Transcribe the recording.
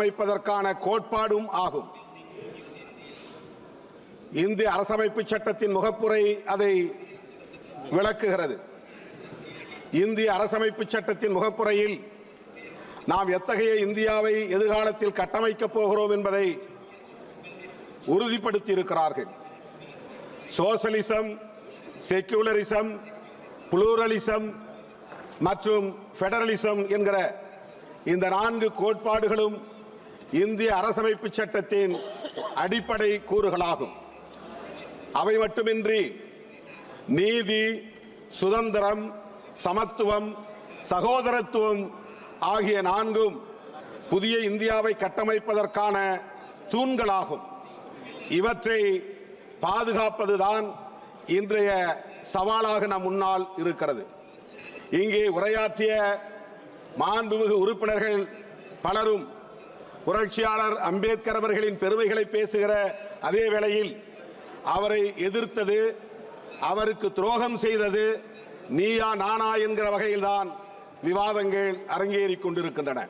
வைப்பதற்கான கோட்பாடும் ஆகும். இந்திய அரசமைப்பு சட்டத்தின் முகப்புரை அதை விளக்குகிறது. இந்திய அரசமைப்பு சட்டத்தின் முகப்புரையில் நாம் எத்தகைய இந்தியாவை எதிர்காலத்தில் கட்டமைக்கப் போகிறோம் என்பதை உறுதிப்படுத்தி இருக்கிறார்கள் சோசலிசம் செக்யூலரிசம் புளூரலிசம் மற்றும் ஃபெடரலிசம் என்கிற இந்த நான்கு கோட்பாடுகளும் இந்திய அரசமைப்பு சட்டத்தின் அடிப்படை கூறுகளாகும். அவை மட்டுமின்றி நீதி சுதந்திரம் சமத்துவம் சகோதரத்துவம் ஆகிய நான்கும் புதிய இந்தியாவை கட்டமைப்பதற்கான தூண்களாகும். இவற்றை பாதுகாப்பதுதான் இன்றைய சவாலாக நம் முன்னால் இருக்கிறது. இங்கே உரையாற்றிய மாண்புமிகு உறுப்பினர்கள் பலரும் புரட்சியாளர் அம்பேத்கர் அவர்களின் பெருமைகளை பேசுகிற அதே வேளையில் அவரை எதிர்த்தது அவருக்கு துரோகம் செய்தது நீயா நானா என்கிற வகையில்தான் விவாதங்கள் அரங்கேறிக் கொண்டிருக்கின்றன.